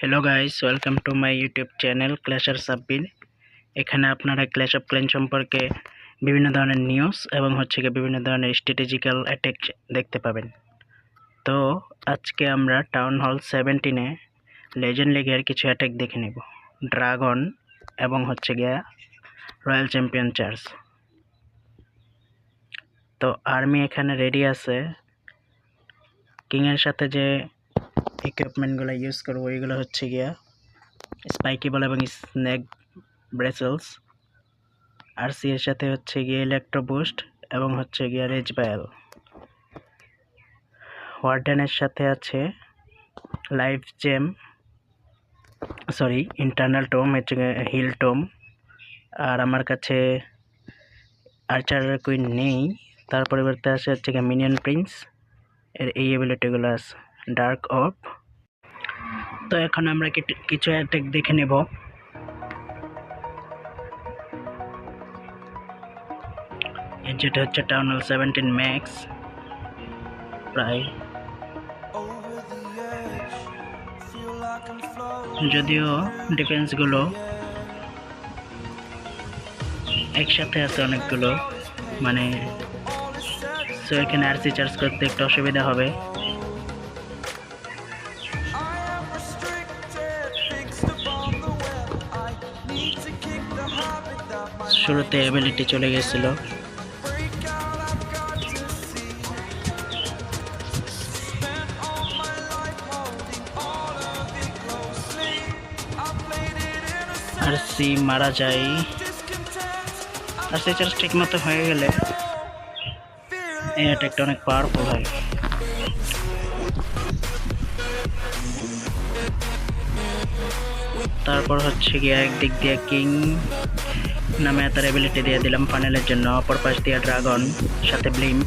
Hello guys welcome to my YouTube channel clasher Sabbir এখানে আপনারা clash of clan সম্পর্কে বিভিন্ন ধরনের নিউজ এবং হচ্ছে গিয়ে বিভিন্ন ধরনের স্ট্র্যাটেজিক্যাল অ্যাটাক দেখতে পাবেন। তো আজকে আমরা টাউন হল সেভেন্টিনে লেজেন্ড লিগের কিছু অ্যাটাক দেখে নেব। ড্রাগন এবং হচ্ছে গিয়া রয়্যাল চ্যাম্পিয়ন চার্জ তো আর্মি এখানে রেডি আছে। কিংয়ের সাথে যে ইকুইপমেন্টগুলো ইউজ করব ওইগুলো হচ্ছে গিয়া স্পাইকি বল এবং স্নেক ব্রেসেলস আর সি এর সাথে হচ্ছে গিয়ে ইলেকট্রো বুস্ট এবং হচ্ছে গিয়া রেজ বায়াল ওয়ার্ডেনের সাথে আছে life gem sorry internal tome হচ্ছে হিল টোম আর আমার কাছে আর্চার কুইন নেই, তার পরিবর্তে আছে হচ্ছে গিয়ে মিনিয়ন প্রিন্স এর এই এবিলিটিগুলো আছে। ডার্ক অফ তো এখন আমরা কিছু অ্যাটেক দেখে নেব। যেটা হচ্ছে টাউনাল সেভেন্টিন ম্যাক্স প্রায়। যদিও ডিফেন্সগুলো একসাথে আছে অনেকগুলো মানে সো এখানে আরসি চার্জ করতে একটু অসুবিধা হবে। শুরুতে অ্যাবিলিটি চলে গেছিল। আর সি মারা যায়। আর সি চার্জ ঠিক মতো হয়ে গেলে এই অ্যাটাকটা অনেক পাওয়ারফুল হয়। তারপর হচ্ছে গিয়ে একদিক দিয়ে কিং নামে তার এবিলিটি দিয়ে দিলাম ফানেলের জন্য। অপর পাশ দিয়ে ড্রাগন সাথে ব্লিম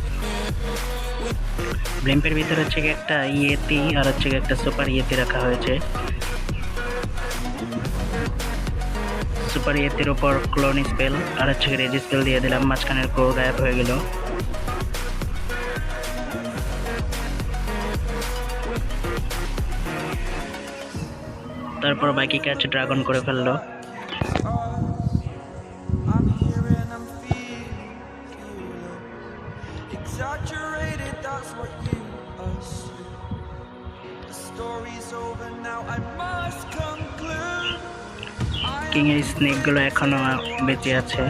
ব্লিম্পের ভিতরে হচ্ছে গিয়ে একটা ইয়েতি আর হচ্ছে গিয়ে একটা সুপার ইয়েতি রাখা হয়েছে। সুপার ইয়েতির উপর ক্লোন স্পেল আর হচ্ছে রেজি স্পেল দিয়ে দিলাম, মাঝখানের কোর গায়েব হয়ে গেল। তারপর বাকি কাজ ড্রাগন করে ফেলল। কিং এর স্নেকগুলো এখনও বেঁচে আছে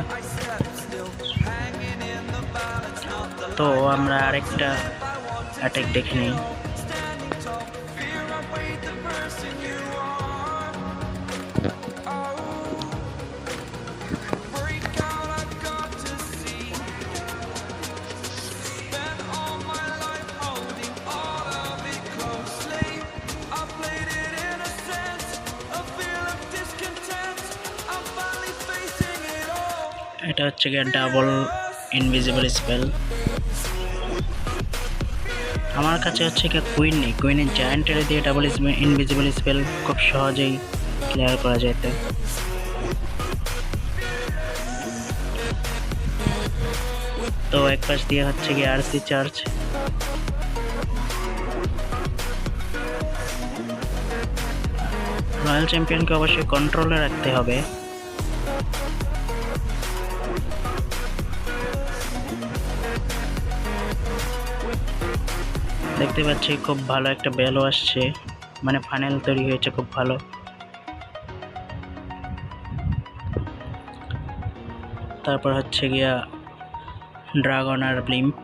তো আমরা আরেকটা অ্যাটাক দেখে নিই এটা হচ্ছে গিয়ে ডাবল ইনভিজিবল স্পেল আমার কাছে হচ্ছে গিয়ে কুইন নেই। কুইনের জায়ান্ট এর দিয়ে ডাবল ইনভিজিবল স্পেল খুব সহজেই ক্লিয়ার করা যেত তো এক পাশ দিয়ে হচ্ছে গিয়ে আরসি চার্জ রয়্যাল চ্যাম্পিয়নকে অবশ্যই কন্ট্রোলে রাখতে হবে। দেখতে পাচ্ছি খুব ভালো একটা বেলও আসছে। মানে ফানেল তৈরি হয়েছে খুব ভালো। তারপর হচ্ছে গিয়া ড্রাগন আর ব্লিম্প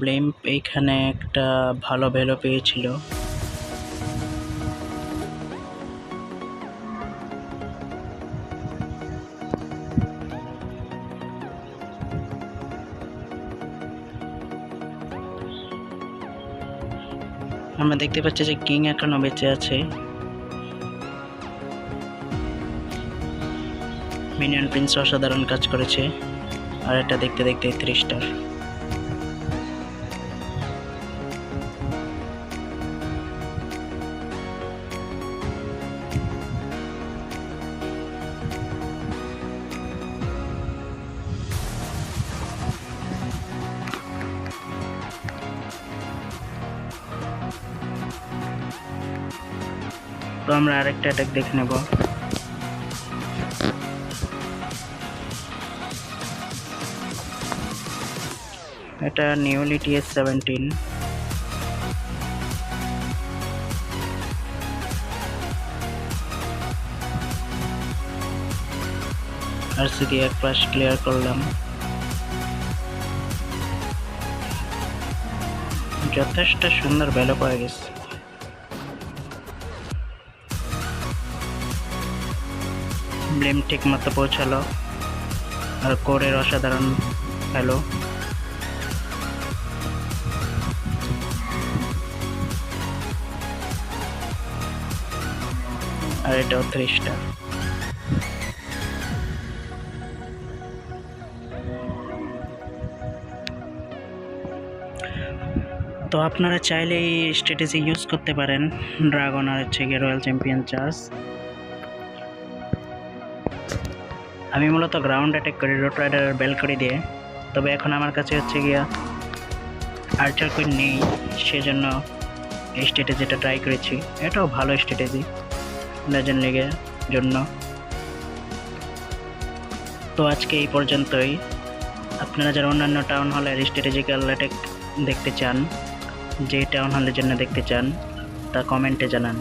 ব্লিম্প এইখানে একটা ভালো ভ্যালু পেয়েছিল। আমরা দেখতে পাচ্ছি যে কিং এখনও বেঁচে আছে। মিনিয়ন প্রিন্স অসাধারণ কাজ করেছে। আর এটা দেখতে দেখতে থ্রি স্টার তো আমরা আরেকটা অ্যাটাক দেখে নেব। এটা নিউলি টিএস সেভেন্টিন আর সিটি এক পাশ ক্লিয়ার করলাম। যথেষ্ট সুন্দর ভ্যালু পাওয়া গেছে। ব্লেম ঠিক মতো পৌঁছালো আর কোরের অসাধারণ হ্যালো আর এটাও ত্রিশটা তো আপনারা চাইলে এই স্ট্র্যাটেজি ইউজ করতে পারেন। ড্রাগন আর হচ্ছে গিয়ে রয়্যাল চ্যাম্পিয়ন চার্জ আমি মূলত গ্রাউন্ড অ্যাটেক করি রোড রাইডার বেল করে দিয়ে, তবে এখন আমার কাছে হচ্ছে গিয়া আর্চার কুইন নেই, সেজন্য এই স্ট্র্যাটেজিটা ট্রাই করেছি, এটাও ভালো স্ট্র্যাটেজি লেজেন্ড লিগের জন্য। তো আজকে এই পর্যন্তই। আপনারা যারা অন্যান্য টাউন হলের স্ট্র্যাটেজিক্যাল অ্যাটেক দেখতে চান, যে টাউন হলের জন্য দেখতে চান, তা কমেন্টে জানান।